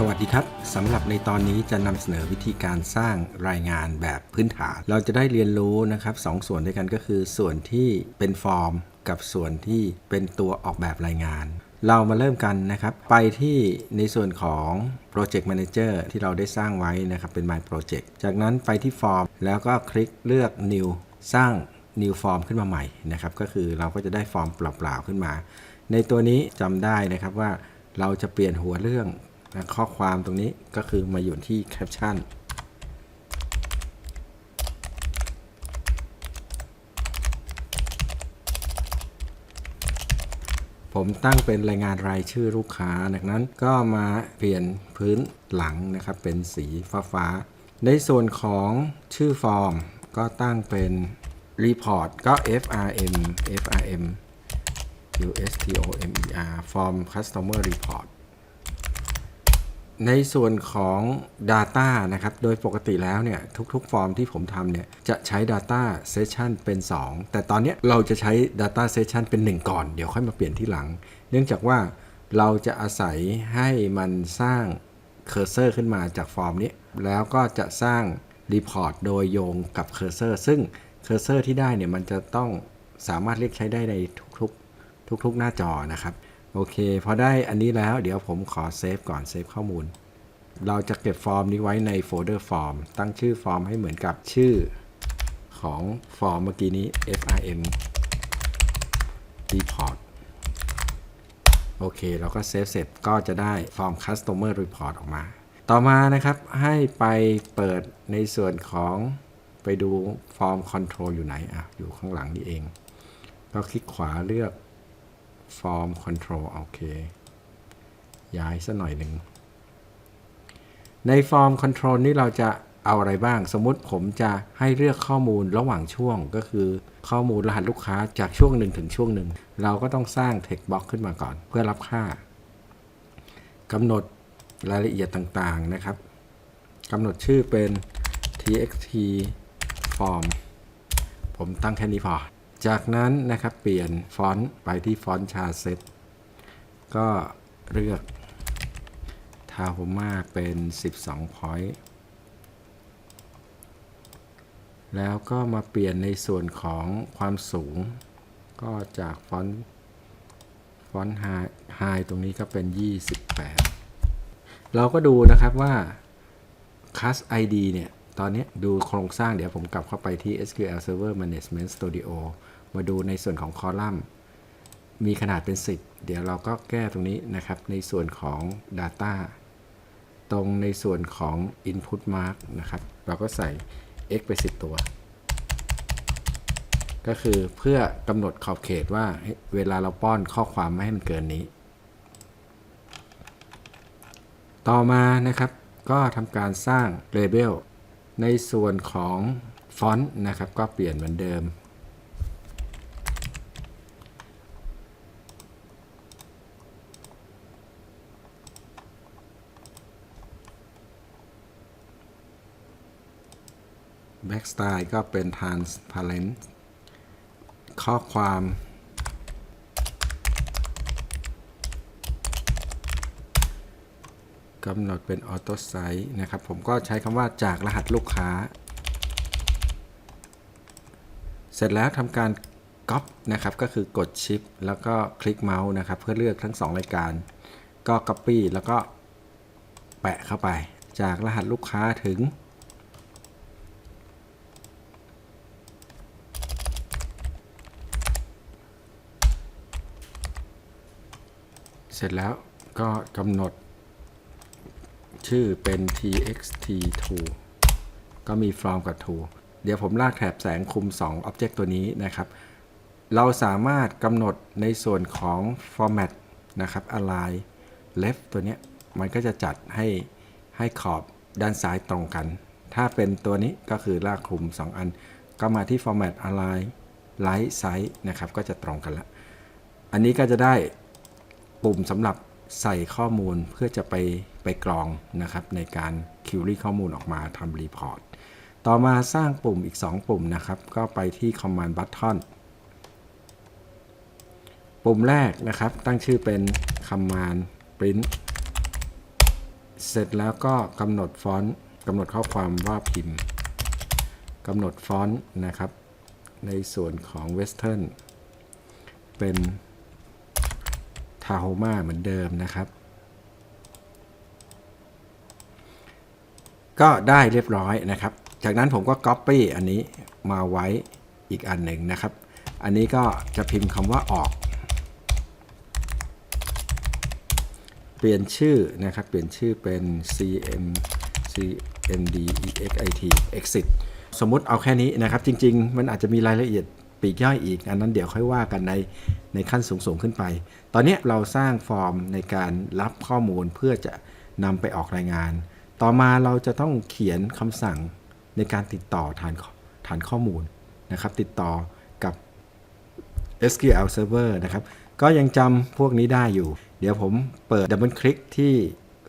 สวัสดีครับสำหรับในตอนนี้จะนำเสนอวิธีการสร้างรายงานแบบพื้นฐาน เราจะได้เรียนรู้นะครับสองส่วนด้วยกันก็คือส่วนที่เป็นฟอร์ม กับส่วนที่เป็นตัวออกแบบรายงาน เรามาเริ่มกันนะครับ ไปที่ในส่วนของ Project Manager ที่เราได้สร้างไว้นะครับเป็น My Project จากนั้นไปที่ฟอร์ม แล้วก็คลิกเลือก New สร้าง New Form ขึ้นมาใหม่นะครับก็คือเราก็จะได้ฟอร์มเปล่าๆขึ้นมา ในตัวนี้จำได้นะครับว่าเราจะเปลี่ยนหัวเรื่อง นะข้อความตรงนี้ก็คือมาอยู่ที่แคปชั่นผมตั้งเป็นรายงานรายชื่อลูกค้าจากนั้นก็มาเปลี่ยนพื้นหลังนะครับ เป็นสีฟ้าฟ้า ในส่วนของชื่อฟอร์ม ก็ตั้งเป็น Report ก็ FRM FRM USTOMER Form Customer Report ในส่วนของ Data นะครับ โดยปกติแล้วเนี่ยทุกๆ ฟอร์มที่ผมทำเนี่ยจะใช้ Data Session เป็น 2 แต่ตอนนี้เราจะใช้ Data Session เป็น 1 ก่อน เดี๋ยวค่อยมาเปลี่ยนที่หลัง เนื่องจากว่าเราจะอาศัยให้มันสร้างเคอร์เซอร์ขึ้นมาจากฟอร์มนี้ แล้วก็จะสร้าง Report โดยโยงกับเคอร์เซอร์ ซึ่งเคอร์เซอร์ที่ได้เนี่ยมันจะต้องสามารถเรียกใช้ได้ในทุกๆ ทุกๆ หน้าจอนะครับ โอเคพอได้อันนี้แล้วเดี๋ยวผมขอเซฟก่อนเซฟข้อมูล เราจะเก็บฟอร์มนี้ไว้ในโฟลเดอร์ฟอร์มตั้งชื่อฟอร์มให้เหมือนกับชื่อของฟอร์มเมื่อกี้นี้ FRM report โอเค เราก็เซฟเสร็จก็จะได้ฟอร์ม customer report ออกมา ต่อมานะครับให้ไปเปิดในส่วนของไปดูฟอร์ม control อยู่ไหนอะอยู่ข้างหลังนี่เอง ก็คลิกขวาเลือก form control โอเค ย้ายสัหน่อยหนึ่ง ใน form control นี้เราจะเอาอะไรบ้าง สมมติผมจะให้เลือกข้อมูลระหว่างช่วง ก็คือข้อมูลรหัสลูกค้าจากช่วงหนึ่งถึงช่วงหนึ่ง เราก็ต้องสร้าง text box ขึ้นมาก่อน เพื่อรับค่ากำหนดรายละเอียดต่างๆนะครับกำหนดชื่อเป็น txt form ผมตั้งแค่นี้พอ จากนั้นนะครับเปลี่ยนฟอนต์ไปที่ฟอนต์ชาเซ็ตก็เลือกทาโฮมาเป็น 12 point แล้วก็มาเปลี่ยนในส่วนของความสูง ก็จากฟอนต์ฟอนต์ไฮตรงนี้ก็เป็น 28 เราก็ดูนะครับว่า class ID เนี่ย ตอนนี้ดูโครงสร้างเดี๋ยวผมกลับเข้าไปที่ SQL Server Management Studio มาดูในส่วนของคอลัมน์ มีขนาดเป็น 10 เดี๋ยวเราก็แก้ตรงนี้นะครับ ในส่วนของ Data ตรงในส่วนของ Input Mark นะครับ เราก็ใส่ x ไป 10 ตัว ก็คือเพื่อกำหนดขอบเขตว่าเวลาเราป้อนข้อความไม่ให้มันเกินนี้ ต่อมานะครับก็ทำการสร้าง Label ในส่วนของฟอนต์นะครับก็เปลี่ยนเหมือนเดิม Backstyle ก็เป็น Transparent ข้อความ กำหนดเป็น Auto Size นะครับ ผมก็ใช้คำว่าจากรหัสลูกค้า เสร็จแล้วทำการก๊อปนะครับ ก็คือกดชิปแล้วก็คลิกเมาส์นะครับ เพื่อเลือกทั้ง 2 รายการ ก็ Copy แล้วก็แปะเข้าไป จากรหัสลูกค้าถึง เสร็จแล้วก็กำหนด ชื่อเป็น txt2 ก็มี from กับ to เดี๋ยวผมลากแถบแสงคุม 2 object ตัวนี้นะครับ เราสามารถกำหนดในส่วนของ format นะครับ align left ตัวนี้มันก็จะจัดให้ให้ขอบด้านซ้ายตรงกัน ถ้าเป็นตัวนี้ก็คือลากคลุม 2 อัน ก็มาที่ format align right size นะครับ ก็จะตรงกันละ อันนี้ก็จะได้ปุ่มสำหรับ ใส่ข้อมูลเพื่อจะไปไปกรองนะครับในการคิวรี่ข้อมูลออกมาทำรีพอร์ต ต่อมาสร้างปุ่มอีก 2 ปุ่มนะครับ ก็ไปที่ Command Button ปุ่มแรกนะครับ ตั้งชื่อเป็น Command Print เสร็จแล้วก็กำหนดฟอนต์กำหนดข้อความว่าพิมพ์กำหนดฟอนต์นะครับ ในส่วนของ Western เป็น Tahoma เหมือนเดิมนะครับ ก็ได้เรียบร้อยนะครับ จากนั้นผมก็ Copy อันนี้มาไว้อีกอันหนึ่งนะครับ อันนี้ก็จะพิมพ์คำว่าออก เปลี่ยนชื่อนะครับ เปลี่ยนชื่อเป็น cm cmd exit exit สมมุติเอาแค่นี้นะครับ จริง ๆ มันอาจจะมีรายละเอียด ปีกย่อยอีก อันนั้นเดี๋ยวค่อยว่ากันในในขั้นสูงๆขึ้นไป ตอนนี้เราสร้างฟอร์มในการรับข้อมูลเพื่อจะนำไปออกรายงาน ต่อมาเราจะต้องเขียนคำสั่งในการติดต่อฐานฐานข้อมูลนะครับ ติดต่อกับ SQL Server นะครับ ก็ยังจำพวกนี้ได้อยู่ เดี๋ยวผมเปิดดับเบิลคลิกที่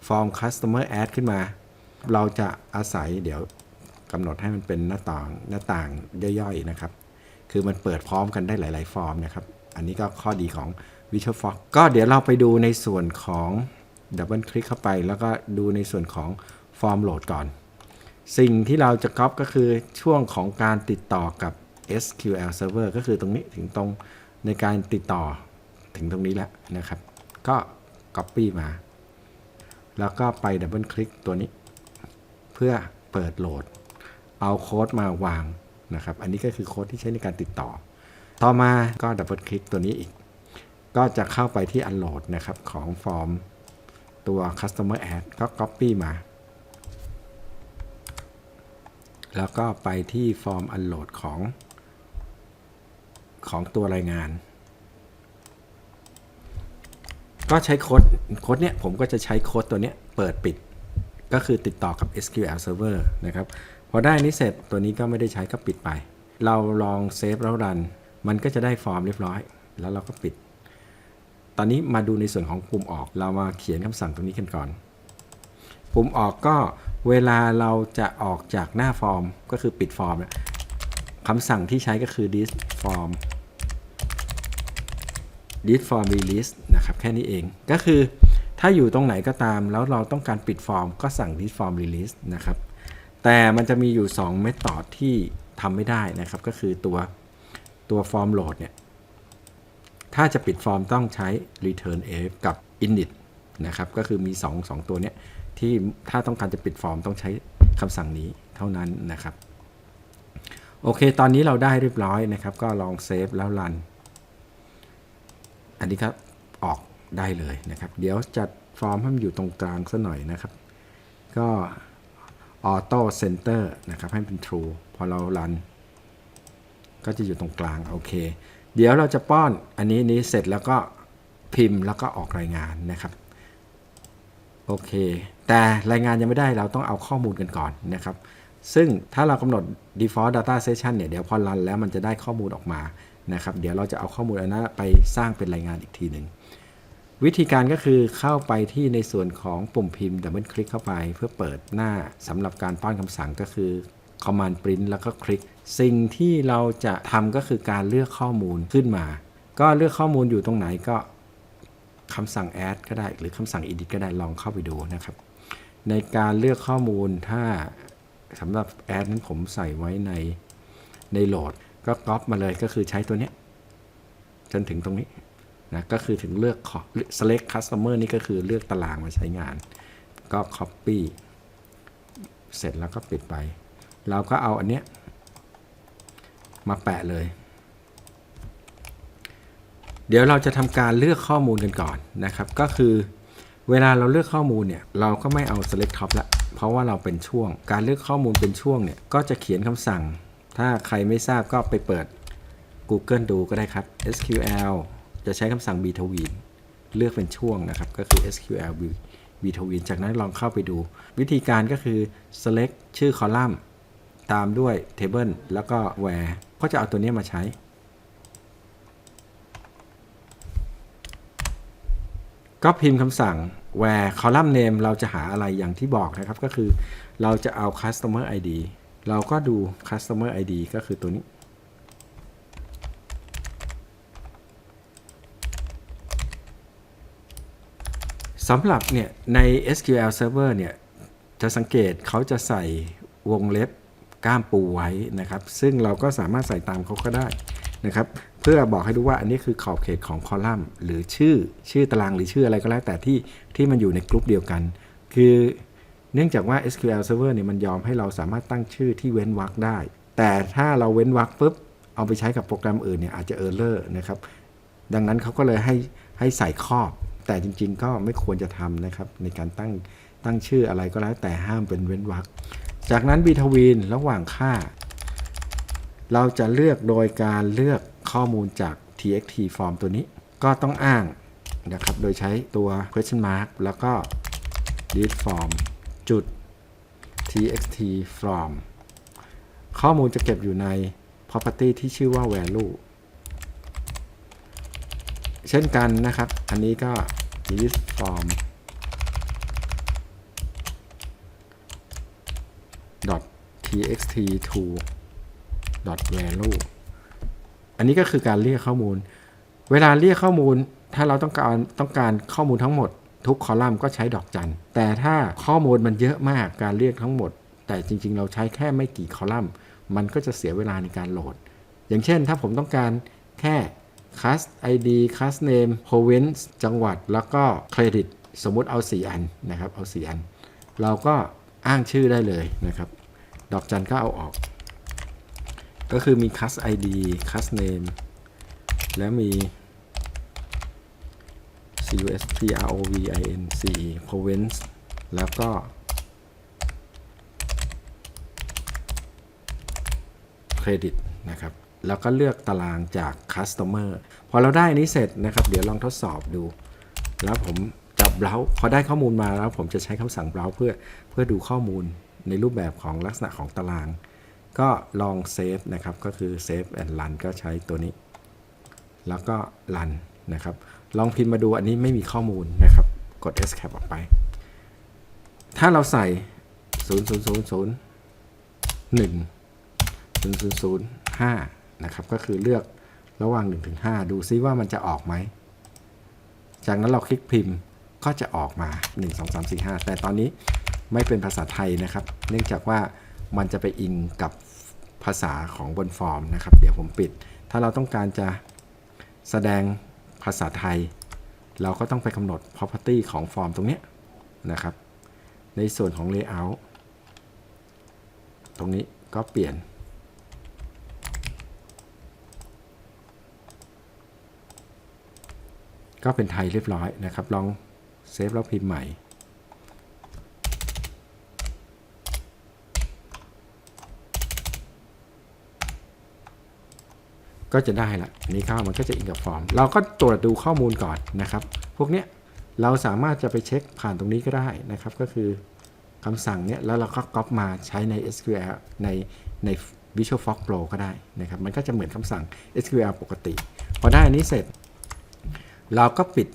ฟอร์ม Customer Add ขึ้นมา เราจะอาศัยเดี๋ยวกำหนดให้มันเป็นหน้าต่างหน้าต่างย่อยๆนะครับ คือมันเปิดพร้อมกันได้หลาย ๆ ฟอร์มนะครับ อันนี้ก็ข้อดีของ Visual Fox ก็เดี๋ยวเราไปดูในส่วนของดับเบิลคลิกเข้าไปแล้วก็ดูในส่วนของฟอร์มโหลดก่อน สิ่งที่เราจะก๊อปก็คือช่วงของการติดต่อกับ SQL Server ก็คือตรงนี้ถึงตรงในการติดต่อถึงตรงนี้แล้วนะครับ ก็ Copy มา แล้วก็ไปดับเบิลคลิกตัวนี้ เพื่อเปิดโหลด เอาโค้ดมาวาง นะครับ อันนี้ก็คือโค้ดที่ใช้ในการติดต่อ ต่อมาก็ดับเบิลคลิกตัวนี้อีก ก็จะเข้าไปที่ Unload นะครับ ของฟอร์มตัว Customer Ad ก็ Copy มา แล้วก็ไปที่ฟอร์ม Unload ของ ของตัวรายงาน ก็ใช้โค้ดโค้ดเนี้ยผมก็จะใช้โค้ดตัวเนี้ยเปิดปิดก็คือติดต่อกับ SQL Server นะครับ พอได้นี้เสร็จตัวนี้ก็ไม่ได้ใช้ก็ปิดไป เราลองเซฟแล้วรัน มันก็จะได้ฟอร์มเรียบร้อย แล้วเราก็ปิด ตอนนี้มาดูในส่วนของปุ่มออก เรามาเขียนคำสั่งตรงนี้กันก่อน ปุ่มออกก็เวลาเราจะออกจากหน้าฟอร์มก็คือปิดฟอร์มนี่ยคำสั่งที่ใช้ก็คือ this form this form release นะครับ แค่นี้เอง ก็คือถ้าอยู่ตรงไหนก็ตาม แล้วเราต้องการปิดฟอร์ม ก็สั่ง this form release นะครับ แต่มันจะมีอยู่2 method ที่ทำไม่ได้นะครับ ก็คือตัวตัวฟอร์มโหลดเนี่ย ถ้าจะปิดฟอร์มต้องใช้ return f กับ init นะครับ ก็คือมี 2 2 ตัวเนี้ยที่ถ้าต้องการจะปิดฟอร์มต้องใช้คำสั่งนี้เท่านั้นนะครับ โอเค ตอนนี้เราได้เรียบร้อยนะครับ ก็ลองเซฟแล้วรัน อันนี้ก็ออกได้เลยนะครับ เดี๋ยวจัดฟอร์มให้มันอยู่ตรงกลางสัหน่อยนะครับ ก็ Auto Center นะครับให้เป็น True พอเรารัน ก็จะอยู่ตรงกลางโอเค เดี๋ยวเราจะป้อนอันนี้นี้เสร็จแล้วก็พิมพ์แล้วก็ออกรายงานนะครับโอเค แต่รายงานยังไม่ได้เราต้องเอาข้อมูลกันก่อนนะครับ ซึ่งถ้าเรากำหนด default data session เนี่ย เดี๋ยวพอรันแล้วมันจะได้ข้อมูลออกมานะครับ เดี๋ยวเราจะเอาข้อมูลอันนั้นไปสร้างเป็นรายงานอีกทีหนึ่ง วิธีการก็คือเข้าไปที่ในส่วนของปุ่มพิมพ์ดับเบิลคลิกเข้าไป เพื่อเปิดหน้าสำหรับการป้อนคำสั่งก็คือ command print แล้วก็คลิก สิ่งที่เราจะทำก็คือการเลือกข้อมูลขึ้นมา ก็เลือกข้อมูลอยู่ตรงไหนก็คำสั่ง add ก็ได้ หรือคำสั่ง edit ก็ได้ลองเข้าไปดูนะครับ ในการเลือกข้อมูลถ้าสำหรับ add นั้นผมใส่ไว้ในในโหลด ก็ก๊อปมาเลยก็คือใช้ตัวนี้ จนถึงตรงนี้ นะก็คือถึงเลือก select customer นี่ก็คือเลือกตารางมาใช้งาน ก็ copy เสร็จแล้วก็ปิดไป เราก็เอาอันเนี้ยมาแปะเลย เดี๋ยวเราจะทำการเลือกข้อมูลกันก่อนนะครับ ก็คือเวลาเราเลือกข้อมูลเนี่ยเราก็ไม่เอา select top ละเพราะว่าเราเป็นช่วง การเลือกข้อมูลเป็นช่วงเนี่ยก็จะเขียนคำสั่ง ถ้าใครไม่ทราบก็ไปเปิด Google ดูก็ได้ครับ SQL จะใช้คำสั่ง between เลือกเป็นช่วงนะครับ ก็คือ SQL between จากนั้นลองเข้าไปดู วิธีการก็คือ select ชื่อคอลัมน์ ตามด้วย table แล้วก็ where ก็จะเอาตัวนี้มาใช้ ก็พิมพ์คำสั่ง where column name เราจะหาอะไรอย่างที่บอกนะครับ ก็คือเราจะเอา customer ID เราก็ดู customer ID ก็คือตัวนี้ สำหรับเนี่ยใน SQL Server เนี่ยจะสังเกตเขาจะใส่วงเล็บก้ามปูไว้นะครับ ซึ่งเราก็สามารถใส่ตามเขาก็ได้นะครับ เพื่อบอกให้รู้ว่าอันนี้คือขอบเขตของคอลัมน์ หรือชื่อชื่อตารางหรือชื่ออะไรก็แล้วแต่ที่ที่มันอยู่ในกลุ่มเดียวกัน คือเนื่องจากว่า SQL Server เนี่ยมันยอมให้เราสามารถตั้งชื่อที่เว้นวรรคได้ แต่ถ้าเราเว้นวรรคปุ๊บเอาไปใช้กับโปรแกรมอื่นเนี่ยอาจจะเออร์เลอร์นะครับ ดังนั้นเขาก็เลยให้ให้ใส่ครอบ แต่จริง ๆ ก็ไม่ควรจะทำนะครับ ในการตั้งตั้งชื่ออะไรก็แล้วแต่ห้ามเป็นเว้นวรรคจากนั้นบีทวีนระหว่างค่า เราจะเลือกโดยการเลือกข้อมูลจาก txt form ตัวนี้ ก็ต้องอ้างนะครับ โดยใช้ตัว question mark แล้วก็ read form จุด txt form ข้อมูลจะเก็บอยู่ใน property ที่ชื่อว่า value เช่นกันนะครับ อันนี้ก็ list form dot txt to dot value อันนี้ก็คือการเรียกข้อมูล เวลาเรียกข้อมูล ถ้าเราต้องการต้องการข้อมูลทั้งหมด ทุกคอลัมน์ก็ใช้ดอกจัน แต่ถ้าข้อมูลมันเยอะมากการเรียกทั้งหมด แต่จริง ๆ เราใช้แค่ไม่กี่คอลัมน์ มันก็จะเสียเวลาในการโหลด อย่างเช่นถ้าผมต้องการแค่ class id class name province จังหวัด แล้วก็ credit สมมุติเอา 4 อันนะครับ เอา 4 อัน เราก็อ้างชื่อได้เลยนะครับ ดอกจันก็เอาออก ก็คือมี class id class name แล้วมี cus p r o v i n c e province แล้วก็เครดิตนะครับ แล้วก็เลือกตารางจาก Customer พอเราได้อันนี้เสร็จนะครับ เดี๋ยวลองทดสอบดู แล้วผมจะเบราว์พอได้ข้อมูลมาแล้วผมจะใช้คำสั่งเบราว์เพื่อเพื่อดูข้อมูลในรูปแบบของลักษณะของตาราง ก็ลองเซฟนะครับ ก็คือ Save and Run ก็ใช้ตัวนี้ แล้วก็ Run นะครับ ลองพิมพ์มาดูอันนี้ไม่มีข้อมูลนะครับ กด Escape ออกไป ถ้าเราใส่ 0 0 0 0 1 0005 นะครับ ก็คือเลือกระหว่าง 1-5 ดูซิว่ามันจะออกไหม จากนั้นเราคลิกพิมพ์ก็จะออกมา 1 2 3 4 5 แต่ตอนนี้ไม่เป็นภาษาไทยนะครับ เนื่องจากว่ามันจะไปอิงกับภาษาของบนฟอร์มนะครับ เดี๋ยวผมปิด ถ้าเราต้องการจะแสดงภาษาไทย เราก็ต้องไปกำหนด property ของฟอร์มตรงนี้นะครับ ในส่วนของ layout ตรงนี้ก็เปลี่ยน ก็เป็นไทยเรียบร้อยนะครับ ลองเซฟแล้วพิมพ์ใหม่ก็จะได้ละอันนี้เข้ามันก็จะอิงกับฟอร์ม เราก็ตรวจดูข้อมูลก่อนนะครับ พวกเนี้ยเราสามารถจะไปเช็คผ่านตรงนี้ก็ได้นะครับ ก็คือคำสั่งเนี้ยแล้วเราก็ก๊อปมาใช้ใน SQL ในใน Visual Fox Pro ก็ได้นะครับ มันก็จะเหมือนคำสั่ง SQL ปกติ พอได้อันนี้เสร็จ เราก็ปิด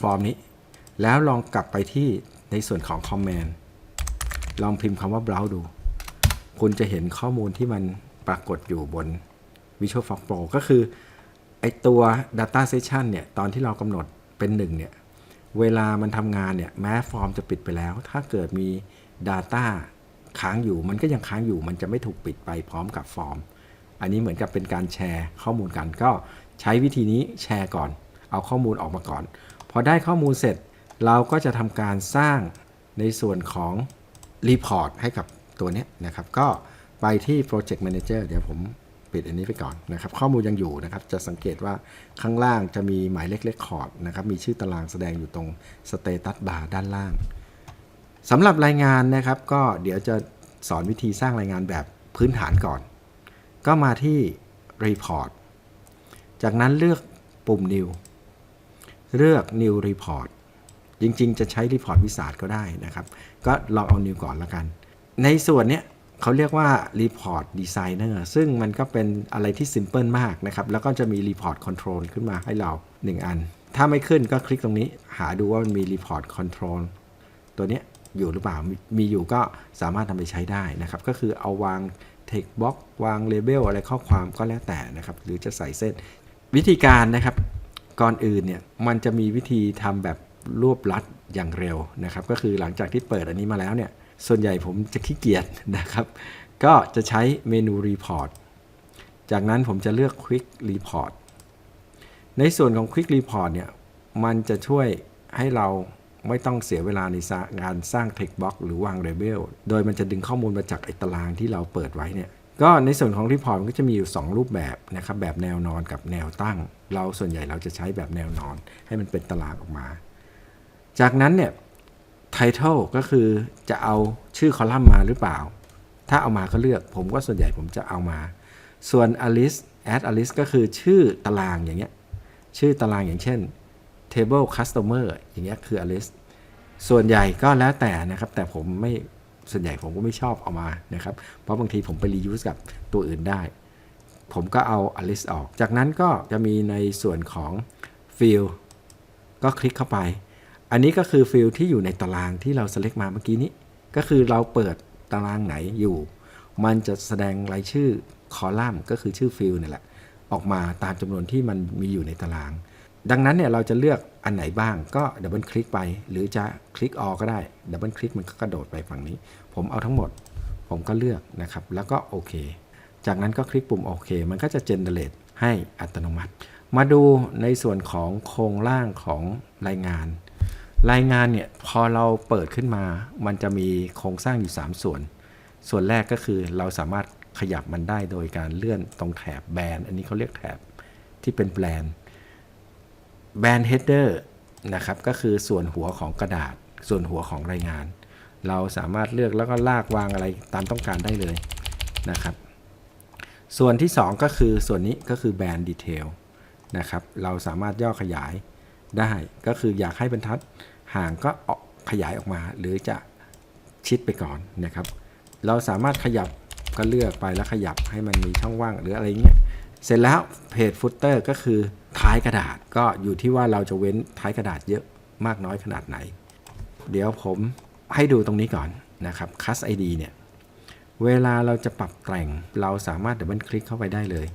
ฟอร์มนี้ แล้วลองกลับไปที่ในส่วนของ Command ลองพิมพ์คำว่า browse ดู คุณจะเห็นข้อมูลที่มันปรากฏอยู่บน Visual Fox Pro ก็คือ ไอตัว Data Session เนี่ย ตอนที่เรากำหนดเป็นหนึ่งเนี่ย เวลามันทำงานเนี่ย แม้ฟอร์มจะปิดไปแล้ว ถ้าเกิดมี Data ค้างอยู่ มันก็ยังค้างอยู่ มันจะไม่ถูกปิดไปพร้อมกับฟอร์ม อันนี้เหมือนกับเป็นการแชร์ข้อมูลกัน ก็ใช้วิธีนี้แชร์ก่อน เอาข้อมูลออกมาก่อน พอได้ข้อมูลเสร็จเราก็จะทำการสร้างในส่วนของ Report ให้กับตัวนี้นะครับ ก็ไปที่ Project Manager เดี๋ยวผมปิดอันนี้ไปก่อนนะครับ ข้อมูลยังอยู่นะครับ จะสังเกตว่าข้างล่างจะมีหมายเลขเลขคอร์ดนะครับ มีชื่อตารางแสดงอยู่ตรง Status Bar ด้านล่างสำหรับรายงานนะครับ ก็เดี๋ยวจะสอนวิธีสร้างรายงานแบบพื้นฐานก่อน ก็มาที่ Report จากนั้นเลือกปุ่ม New เลือก New Report จริง ๆ จะใช้ Report วิสาดก็ได้นะครับ ก็ลองเอา New ก่อนละกัน ในส่วนเนี้ยเขาเรียกว่า Report Designer ซึ่งมันก็เป็นอะไรที่ Simple มากนะครับ แล้วก็จะมี Report Control ขึ้นมาให้เรา 1 อัน ถ้าไม่ขึ้นก็คลิกตรงนี้ หาดูว่ามันมี Report Control ตัวเนี้ยอยู่หรือเปล่ามมีอยู่ก็สามารถนำไปใช้ได้นะครับ ก็คือเอาวาง text box วาง label อะไรข้อความก็แล้วแต่นะครับ หรือจะใส่เส้นวิธีการนะครับ ก่อนอื่นเนี่ยมันจะมีวิธีทำแบบรวบลัดอย่างเร็วนะครับ ก็คือหลังจากที่เปิดอันนี้มาแล้วเนี่ยส่วนใหญ่ผมจะขี้เกียจนะครับ ก็จะใช้เมนู Report จากนั้นผมจะเลือก Quick Report ในส่วนของ Quick Report เนี่ยมันจะช่วยให้เราไม่ต้องเสียเวลาในการสร้าง Text Box หรือวาง Label โดยมันจะดึงข้อมูลมาจากไอ้ตารางที่เราเปิดไว้เนี่ย ก็ในส่วนของ Report มันก็จะมีอยู่ 2 รูปแบบนะครับแบบแนวนอนกับแนวตั้ง เราส่วนใหญ่เราจะใช้แบบแนวนอน ให้มันเป็นตารางออกมา จากนั้นเนี่ย Title ก็คือจะเอาชื่อคอลัมน์มาหรือเปล่า ถ้าเอามาก็เลือกผมก็ส่วนใหญ่ผมจะเอามา ส่วน Alice add Alice ก็คือชื่อตารางอย่างเงี้ยชื่อตารางอย่างเช่น table customer อย่างเงี้ยคือ Alice ส่วนใหญ่ก็แล้วแต่นะครับ แต่ผมไม่ ส่วนใหญ่ผมก็ไม่ชอบเอามานะครับ เพราะบางทีผมไป reuse กับตัวอื่นได้ ผมก็เอา Alice ออก จากนั้นก็จะมีในส่วนของ field ก็คลิกเข้าไป อันนี้ก็คือฟิลที่อยู่ในตารางที่เรา select มาเมื่อกี้นี้ ก็คือเราเปิดตารางไหนอยู่ มันจะแสดงรายชื่อคอลัมน์ก็คือชื่อฟิลนี่แหละ ออกมาตามจำนวนที่มันมีอยู่ในตาราง ดังนั้นเนี่ยเราจะเลือกอันไหนบ้างก็ดับเบิลคลิกไป หรือจะคลิกออก็ได้ ดับเบิลคลิกมันก็กระโดดไปฝั่งนี้ ผมเอาทั้งหมด ผมก็เลือกนะครับ แล้วก็โอเค จากนั้นก็คลิกปุ่มโอเค มันก็จะเจนเนเรตให้อัตโนมัติ มาดูในส่วนของโครงร่างของรายงาน รายงานเนี่ยพอเราเปิดขึ้นมา มันจะมีโครงสร้างอยู่ 3 ส่วน ส่วนแรกก็คือเราสามารถขยับมันได้โดยการเลื่อนตรงแถบแบน อันนี้เขาเรียกแถบที่เป็นแบรนด์แบนเฮดเดอร์นะครับ ก็คือส่วนหัวของกระดาษ ส่วนหัวของรายงาน เราสามารถเลือกแล้วก็ลากวางอะไรตามต้องการได้เลยนะครับ ส่วนที่ 2 ก็คือส่วนนี้ก็คือแบนดีเทลนะครับเราสามารถย่อขยายได้ก็คืออยากให้บรรทัดห่างก็ออกขยายออกมา หรือจะชิดไปก่อนนะครับ เราสามารถขยับก็เลือกไปแล้วขยับให้มันมีช่องว่างหรืออะไรเงี้ยเสร็จแล้วเพจฟุตเตอร์ก็คือท้ายกระดาษก็อยู่ที่ว่าเราจะเว้นท้ายกระดาษเยอะมากน้อยขนาดไหน เดี๋ยวผม ให้ดูตรงนี้ก่อนนะครับ Cus ID เนี่ยเวลาเราจะปรับแต่งเราสามารถดับเบิลคลิกเข้าไปได้เลย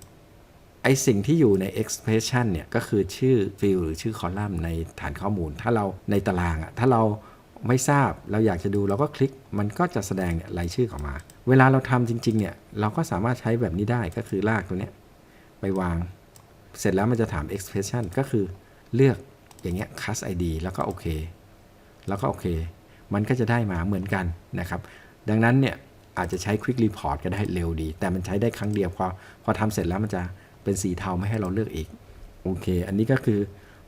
ไอสิ่งที่อยู่ใน expression เนี่ยก็คือชื่อ field หรือชื่อคอลัมน์ในฐานข้อมูล ถ้าเราในตารางอะถ้าเราไม่ทราบเราอยากจะดูเราก็คลิกมันก็จะแสดงเนี่ยรายชื่อออกมา เวลาเราทำจริงๆเนี่ยเราก็สามารถใช้แบบนี้ได้ก็คือลากตัวเนี้ยไปวาง เสร็จแล้วมันจะถาม expression ก็คือเลือกอย่างเงี้ย class id แล้วก็โอเค แล้วก็โอเค มันก็จะได้มาเหมือนกันนะครับ ดังนั้นเนี่ยอาจจะใช้ Quick Report ก็ได้เร็วดี แต่มันใช้ได้ครั้งเดียวพอพอทำเสร็จแล้วมันจะเป็นสีเทาไม่ให้เราเลือกอีก โอเค อันนี้ก็คือ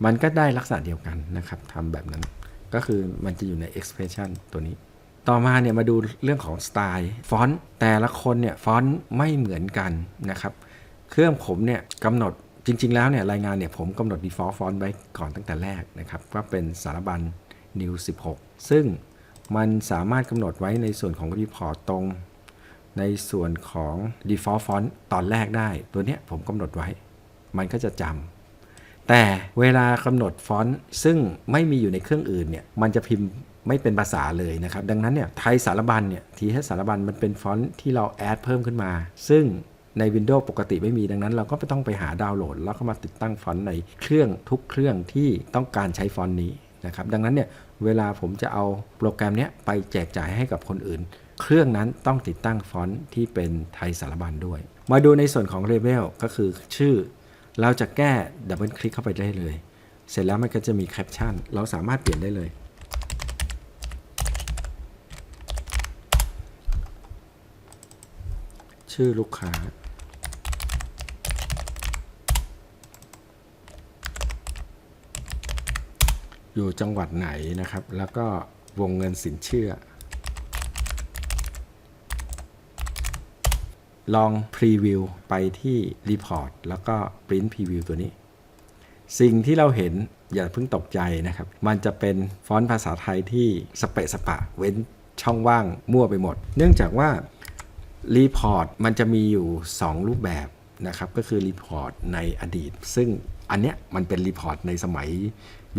มันก็ได้ลักษณะเดียวกันนะครับทำแบบนั้นก็คือมันจะอยู่ใน expression ตัวนี้ ต่อมาเนี่ยมาดูเรื่องของสไตล์ฟอนต์แต่ละคนเนี่ยฟอนต์ไม่เหมือนกันนะครับ เครื่องผมเนี่ยกำหนดจริง ๆ แล้วเนี่ยรายงานเนี่ยผมกำหนด default font ไว้ก่อนตั้งแต่แรกนะครับว่าเป็นสารบัญ new 16 ซึ่ง มันสามารถกำหนดไว้ในส่วนของ report ตรง ในส่วนของ default font ตอนแรกได้ ตัวเนี้ยผมกำหนดไว้ มันก็จะจำแต่เวลากำหนดฟอนต์ซึ่งไม่มีอยู่ในเครื่องอื่นเนี่ยมันจะพิมพ์ไม่เป็นภาษาเลยนะครับ ดังนั้นเนี่ยไทยสารบัญเนี่ยทีให้สารบัญมันเป็นฟอนต์ที่เราแอดเพิ่มขึ้นมา ซึ่งใน Windows ปกติไม่มีดังนั้น เราก็ต้องไปหาดาวน์โหลด แล้วก็มาติดตั้งฟอนต์ในเครื่องทุกเครื่องที่ต้องการใช้ฟอนต์นี้นะครับดังนั้นเนี่ย เวลาผมจะเอาโปรแกรมนี้ไปแจกจ่ายให้กับคนอื่น เครื่องนั้นต้องติดตั้งฟอนต์ที่เป็นไทยสารบัญด้วย มาดูในส่วนของ Label ก็คือชื่อ เราจะแก้ดับเบิลคลิกเข้าไปได้เลย เสร็จแล้วมันก็จะมีแคปชั่น เราสามารถเปลี่ยนได้เลยชื่อลูกค้า อยู่จังหวัดไหนนะครับ แล้วก็วงเงินสินเชื่อ ลองพรีวิวไปที่ Report แล้วก็ Print Preview ตัวนี้ สิ่งที่เราเห็นอย่าเพิ่งตกใจนะครับ มันจะเป็นฟอนต์ภาษาไทยที่สเปะสปะ เว้นช่องว่างมั่วไปหมด เนื่องจากว่า Report มันจะมีอยู่ 2 รูปแบบ นะครับก็คือ Report ในอดีต ซึ่งอันเนี้ยมันเป็น Report ในสมัย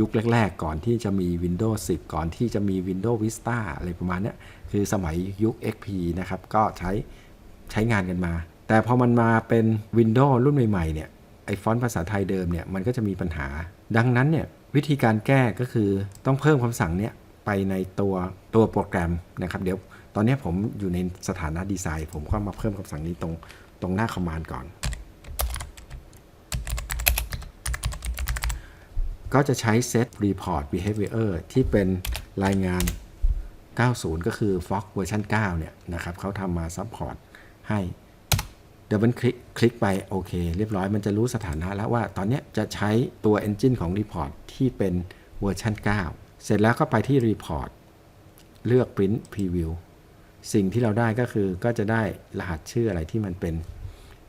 ยุคแรก ๆ ก่อนที่จะมี Windows 10 ก่อนที่จะมี Windows Vista อะไรประมาณเนี้ยคือสมัยยุค XP นะครับก็ใช้ใช้งานกันมา แต่พอมันมาเป็น Windows รุ่นใหม่ ๆ เนี่ยไอฟอนต์ภาษาไทยเดิมเนี่ยมันก็จะมีปัญหา ดังนั้นเนี่ยวิธีการแก้ก็คือต้องเพิ่มคำสั่งเนี่ยไปในตัวตัวโปรแกรมนะครับ เดี๋ยวตอนนี้ผมอยู่ในสถานะดีไซน์ ผมก็มาเพิ่มคำสั่งนี้ตรง ตรงหน้าคอมมานด์ก่อน ก็จะใช้ set report behavior ที่เป็นรายงาน 90 ก็คือ Fox เวอร์ชัน9เนี่ยนะครับเขาทำมา support ให้ดับเบิลคลิกคลิกไป โอเค เรียบร้อยมันจะรู้สถานะแล้วว่าตอนนี้จะใช้ตัว Engine ของ Report ที่เป็นเวอร์ชัน9 เสร็จแล้วก็ไปที่ Report เลือก Print Preview สิ่งที่เราได้ก็คือก็จะได้รหัสชื่ออะไรที่มันเป็น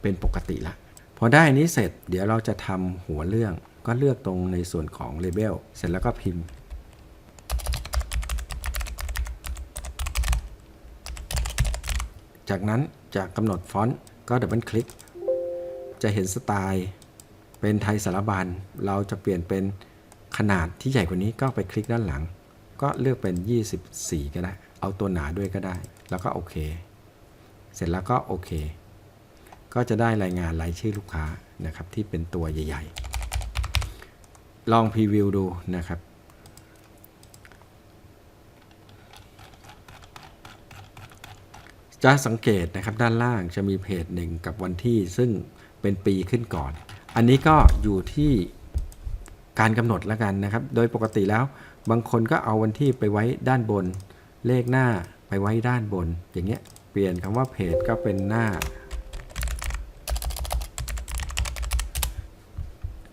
เป็นปกติละพอได้นนี้เสร็จเดี๋ยวเราจะทำหัวเรื่องก็เลือกตรงในส่วนของ Label เสร็จแล้วก็พิมพ์ จากนั้นจะกำหนดฟอนต์ก็ดับเบิลคลิก จะเห็นสไตล์ เป็นไทยสารบัญเราจะเปลี่ยนเป็นขนาดที่ใหญ่กว่านี้ก็ไปคลิกด้านหลัง ก็เลือกเป็น 24 ก็ได้ เอาตัวหนาด้วยก็ได้ แล้วก็โอเค เสร็จแล้วก็โอเค ก็จะได้รายงานรายชื่อลูกค้านะครับที่เป็นตัวใหญ่ ๆ ลองพรีวิวดูนะครับจะสังเกตนะครับด้านล่างจะมีเพจหนึ่งกับวันที่ซึ่งเป็นปีขึ้นก่อน อันนี้ก็อยู่ที่การกำหนดแล้วกันนะครับ โดยปกติแล้วบางคนก็เอาวันที่ไปไว้ด้านบนเลขหน้า ไปไว้ด้านบน อย่างเงี้ย เปลี่ยนคำว่าเพจก็เป็นหน้า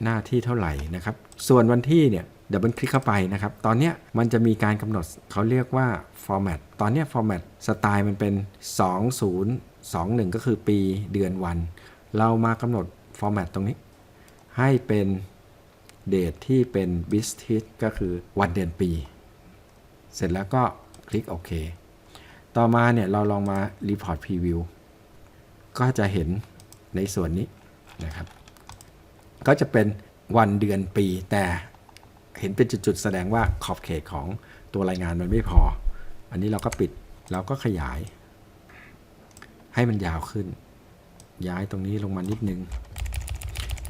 หน้าที่เท่าไหร่นะครับ ส่วนวันที่เนี่ยดับเบิลคลิกเข้าไปนะครับ ตอนนี้มันจะมีการกำหนดเขาเรียกว่า format ตอนนี้ format สไตล์มันเป็น 2021 ก็คือปีเดือนวัน เรามากำหนด format ตรงนี้ ให้เป็นเดทที่เป็น b i s t i t ก็คือวันเดือนปี เสร็จแล้วก็คลิกโอเค ต่อมาเนี่ยเราลองมา report preview ก็จะเห็นในส่วนนี้นะครับ ก็จะเป็นวันเดือนปีแต่เห็นเป็นจุดๆ แสดงว่าขอบเขตของตัวรายงานมันไม่พอ อันนี้เราก็ปิดเราก็ขยาย ให้มันยาวขึ้น ย้ายตรงนี้ลงมานิดนึง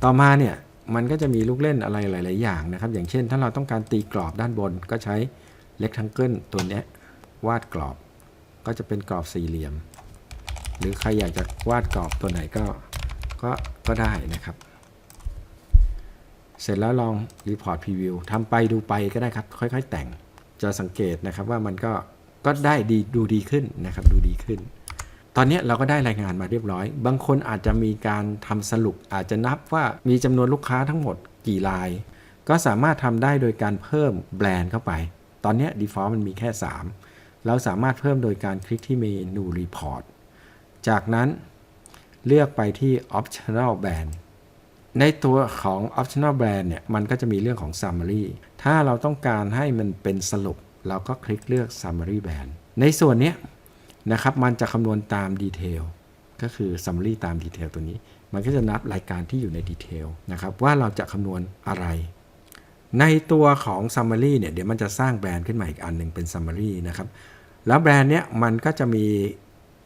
ต่อมาเนี่ยมันก็จะมีลูกเล่นอะไรหลาย ๆ อย่างนะครับ อย่างเช่น ถ้าเราต้องการตีกรอบด้านบนก็ใช้ rectangle ตัวนี้วาดกรอบ ก็จะเป็นกรอบสี่เหลี่ยม หรือใครอยากจะวาดกรอบตัวไหนก็ก็ก็ได้นะครับ เสร็จแล้วลอง Report Preview ทำไปดูไปก็ได้ครับ ค่อย ๆ แต่งจะสังเกตนะครับว่ามันก็ก็ได้ดีดูดีขึ้นนะครับ ดูดีขึ้น ตอนนี้เราก็ได้รายงานมาเรียบร้อย บางคนอาจจะมีการทำสรุปอาจจะนับว่ามีจำนวนลูกค้าทั้งหมดกี่ราย ก็สามารถทำได้โดยการเพิ่มแบรนด์เข้าไป ตอนนี้ default มันมีแค่ 3 เราสามารถเพิ่มโดยการคลิกที่เมนู Report จากนั้นเลือกไปที่ Optional Brand ในตัวของ optional brand เนี่ย มันก็จะมีเรื่องของ summary ถ้าเราต้องการให้มันเป็นสรุป เราก็คลิกเลือก summary brand ในส่วนนี้นะครับ มันจะคำนวณตามดีเทลก็คือ summary ตามดีเทลตัวนี้ มันก็จะนับรายการที่อยู่ในดีเทลนะครับ ว่าเราจะคำนวณอะไร ในตัวของ summary เนี่ยเดี๋ยวมันจะสร้างแบรนด์ขึ้นมาอีกอันหนึ่งเป็น summary นะครับแล้วแบรนด์เนี้ยมันก็จะมี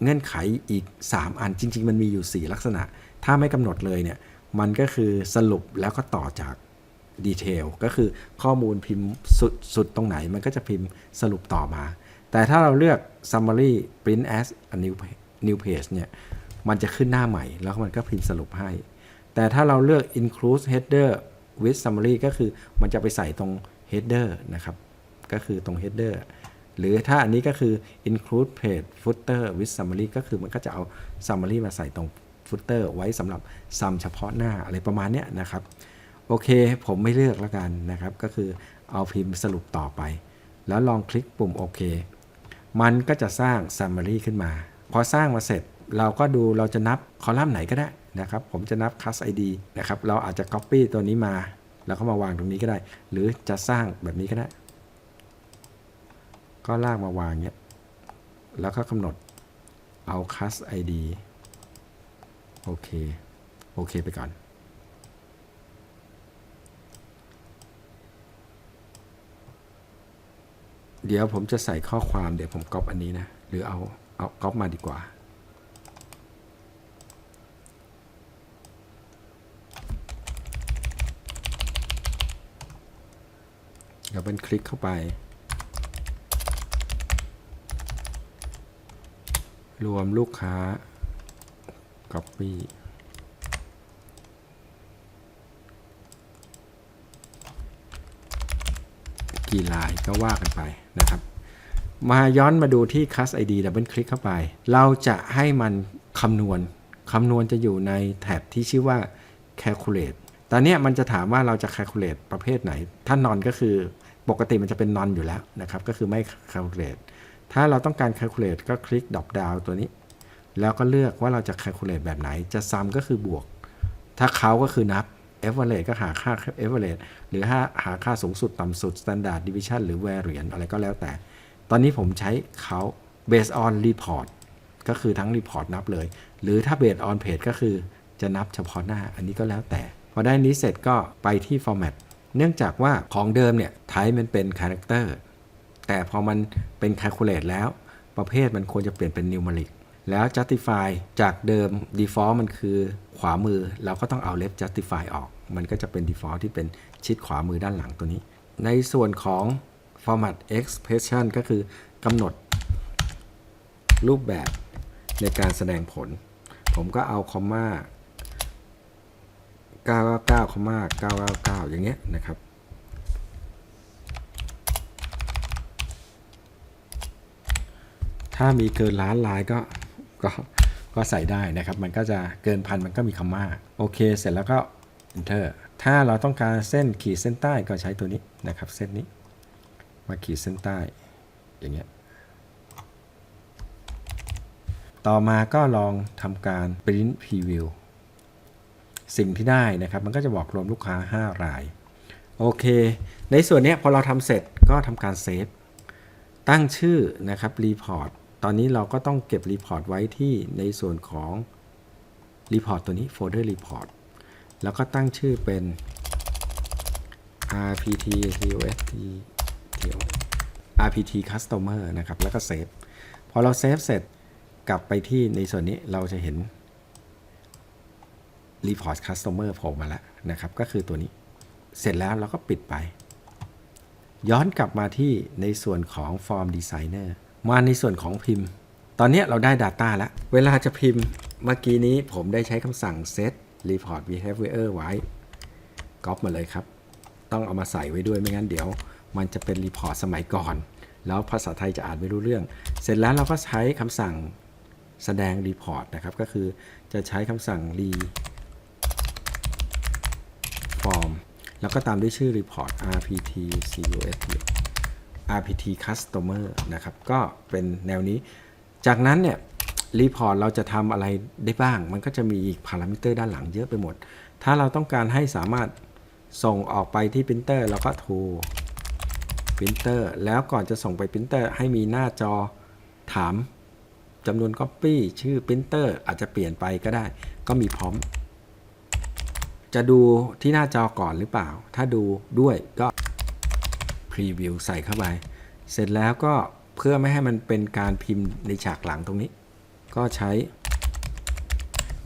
เงื่อนไขอีก 3 อันจริง ๆ มันมีอยู่ 4 ลักษณะ ถ้าไม่กำหนดเลยเนี่ยมันก็คือสรุปแล้วก็ต่อจากดีเทลก็คือข้อมูลพิมพ์สุดสุดตรงไหน มันก็จะพิมพ์สรุปต่อมา แต่ถ้าเราเลือก summary print as a new new page เนี่ยมันจะขึ้นหน้าใหม่ แล้วมันก็พิมพ์สรุปให้ แต่ถ้าเราเลือก include header with summary ก็คือมันจะไปใส่ตรง header นะครับ ก็คือตรง header หรือถ้าอันนี้ก็คือ include page footer with summary ก็คือมันก็จะเอา summary มาใส่ตรงฟุตเตอร์ไว้สำหรับซัมเฉพาะหน้าอะไรประมาณเนี้ยนะครับ โอเคผมไม่เลือกแล้วกันนะครับ ก็คือเอาพิมพ์สรุปต่อไป แล้วลองคลิกปุ่มโอเคมันก็จะสร้าง Summary ขึ้นมา พอสร้างมาเสร็จเราก็ดูเราจะนับคอลัมน์ไหนก็ได้ นะครับผมจะนับ Class ID นะครับเราอาจจะ Copy ตัวนี้มาแล้วก็มาวางตรงนี้ก็ได้ หรือจะสร้างแบบนี้ก็ได้ ก็ลากมาวางเนี้ยแล้วก็กำหนดเอา Class ID โอเค โอเคไปก่อน เดี๋ยวผมจะใส่ข้อความเดี๋ยวผมก๊อปอันนี้นะ หรือเอาเอาก๊อปมาดีกว่า ดับเบิลคลิกเข้าไป รวมลูกค้า Copy กี่ลายก็ว่ากันไปนะครับ มาย้อนมาดูที่ Class ID ดับเบิลคลิกเข้าไป เราจะให้มันคำนวณคำนวณจะอยู่ในแท็บที่ชื่อว่า calculate ตอนนี้มันจะถามว่าเราจะ calculate ประเภทไหน ถ้าน o นก็คือ ปกติมันจะเป็น non อยู่แล้วนะครับ ก็คือไม่ calculate ถ้าเราต้องการ calculate ก็คลิก drop down ตัวนี้ แล้วก็เลือกว่าเราจะ calculate แบบไหน จะ sum ก็คือบวก ถ้าเขาก็คือนับ average ก็หาค่า average หรือหาหาค่าสูงสุดต่ำสุด standard deviation หรือ variance อะไรก็แล้วแต่ ตอนนี้ผมใช้เขา based on report ก็คือทั้ง report นับเลย หรือถ้า based on page ก็คือจะนับเฉพาะหน้า อันนี้ก็แล้วแต่ พอได้นี้เสร็จก็ไปที่ format เนื่องจากว่าของเดิมเนี่ย type มันเป็น character แต่พอมันเป็น calculate แล้ว ประเภทมันควรจะเปลี่ยนเป็น numeric แล้ว justify จากเดิม default มันคือขวามือ เราก็ต้องเอา left justify ออก มันก็จะเป็น default ที่เป็นชิดขวามือด้านหลังตัวนี้ ในส่วนของ format expression ก็คือกำหนดรูปแบบในการแสดงผล ผมก็เอาคอมมา 999คอมมา999 อย่างเงี้ยนะครับ ถ้ามีเกินล้านลายก็ก็ก็ใส่ได้นะครับ มันก็จะเกินพันมันก็มีคำว่าโอเค เสร็จแล้วก็ enter ถ้าเราต้องการเส้นขีดเส้นใต้ก็ใช้ตัวนี้นะครับ เส้นนี้ มาขีดเส้นใต้ อย่างเงี้ย ต่อมาก็ลองทำการ print preview สิ่งที่ได้นะครับ มันก็จะบอกรวมลูกค้า 5 ราย โอเค ในส่วนนี้พอเราทำเสร็จก็ทำการเซฟ ตั้งชื่อนะครับ report ตตอนนี้เราก็ต้องเก็บ report ไว้ที่ในส่วนของ report ตัวนี้ folder report แล้วก็ตั้งชื่อเป็น rpt tost rpt customer นะครับ แล้วก็เซฟ พอเราเซฟเสร็จกลับไปที่ในส่วนนี้เราจะเห็น report customer โผล่มาแล้วนะครับ ก็คือตัวนี้ เสร็จแล้วเราก็ปิดไป ย้อนกลับมาที่ในส่วนของ Form Designer มาในส่วนของพิมพ์ ตอนนี้เราได้ Data แล้ว เวลาจะพิมพ์เมื่อกี้นี้ผมได้ใช้คำสั่ง set report behavior ไว้ก๊อปมาเลยครับ ต้องเอามาใส่ไว้ด้วยไม่งั้นเดี๋ยว มันจะเป็นรีพอร์ตสมัยก่อน แล้วภาษาไทยจะอ่านไม่รู้เรื่อง เสร็จแล้วเราก็ใช้คำสั่งแสดงรีพอร์ตนะครับ ก็คือจะใช้คำสั่ง re form แล้วก็ตามด้วยชื่อ report RPTCUS rpt customer นะครับ ก็เป็นแนวนี้ จากนั้นเนี่ยรีพอร์ตเราจะทำอะไรได้บ้าง มันก็จะมีอีกพารามิเตอร์ด้านหลังเยอะไปหมด ถ้าเราต้องการให้สามารถส่งออกไปที่ปรินเตอร์เราก็โทรปรินเตอร์แล้วก่อนจะส่งไปปรินเตอร์ให้มีหน้าจอถามจำนวน Copy ชื่อปรินเตอร์อาจจะเปลี่ยนไปก็ได้ ก็มีพร้อม จะดูที่หน้าจอก่อนหรือเปล่า ถ้าดูด้วยก็ Preview ใส่เข้าไป เสร็จแล้วก็เพื่อไม่ให้มันเป็นการพิมพ์ในฉากหลังตรงนี้ ก็ใช้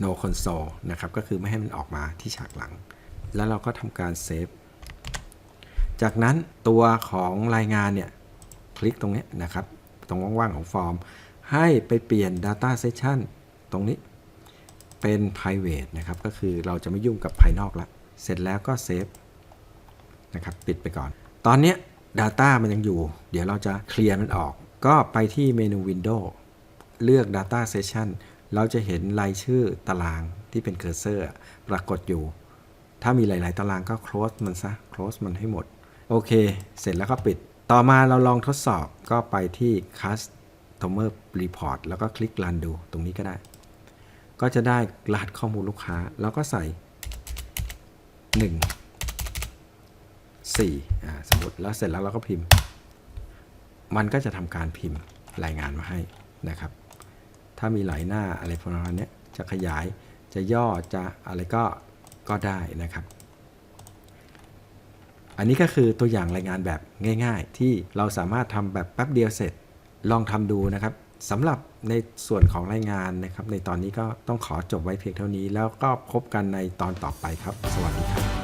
no console นะครับ ก็คือไม่ให้มันออกมาที่ฉากหลัง แล้วเราก็ทำการเซฟ จากนั้นตัวของรายงานเนี่ย คลิกตรงนี้นะครับ ตรงว่างๆของฟอร์ม ให้ไปเปลี่ยน data session ตรงนี้ เป็น private นะครับก็คือเราจะไม่ยุ่งกับภายนอกละเสร็จแล้วก็เซฟนะครับปิดไปก่อน ตอนนี้ Data มันยังอยู่ เดี๋ยวเราจะเคลียร์มันออก ก็ไปที่เมนู Window เลือก Data Session เราจะเห็นรายชื่อตารางที่เป็นเคอร์เซอร์ปรากฏอยู่ ถ้ามีหลาย ๆ ตารางก็ close มันซะ close มันให้หมด โอเค เสร็จแล้วก็ปิด ต่อมาเราลองทดสอบก็ไปที่ Customer Report แล้วก็คลิก Run ดูตรงนี้ก็ได้ ก็จะได้รหัสข้อมูลลูกค้า แล้วก็ใส่ 1 4อ่าสมมติแล้วเสร็จแล้วเราก็พิมพ์ มันก็จะทำการพิมพ์รายงานมาให้นะครับ ถ้ามีหลายหน้าอะไรประมาณเนี้ยจะขยายจะย่อจะอะไรก็ก็ได้นะครับ อันนี้ก็คือตัวอย่างรายงานแบบง่าย ๆ ที่เราสามารถทำแบบแป๊บเดียวเสร็จลองทำดูนะครับ สำหรับในส่วนของรายงานนะครับ ในตอนนี้ก็ต้องขอจบไว้เพียงเท่านี้ แล้วก็พบกันในตอนต่อไปครับ สวัสดีครับ